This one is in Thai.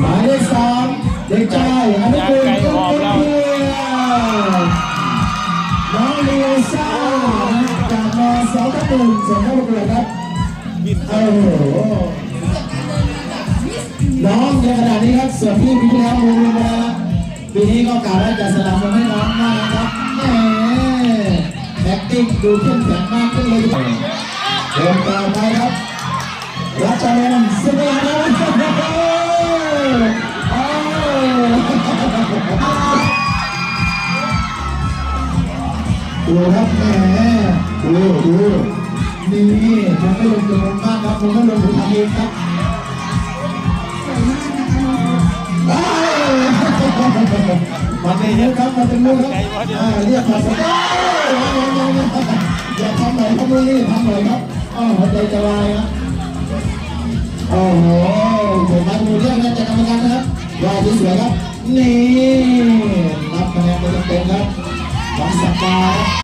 หมายเลขสองเด็กชายอนุกูลต้นเพียอน้องเลียซ่าจากมสองตันสองตันครับโอ้โหน้องในขณะนี้ครับส่วนพี่พี่แล้วมูลมาปีนี้ก็กล่าวว่าจะสลับมาให้น้องมากนะครับแหมแบ็คติกงดูเข้มแข็งมากขึ้นเลยเดินต่อไปครับรัชนนท์สุวรรณ ดูครับแหมดูดูนี่ผมไม่ลงตัวมากครับผมไม่ลงผมทำเองครับอ้าวมาเป็นเยอะครับมาเป็นลูกครับเรียกมาสักอย่าทำหน่อยครับนี่ทำหน่อยครับอ้าวหัวใจจะวายครับโอ้โหผมมาดูเรื่องนั้นจากกรรมการนะครับรอสวยครับนี่ รั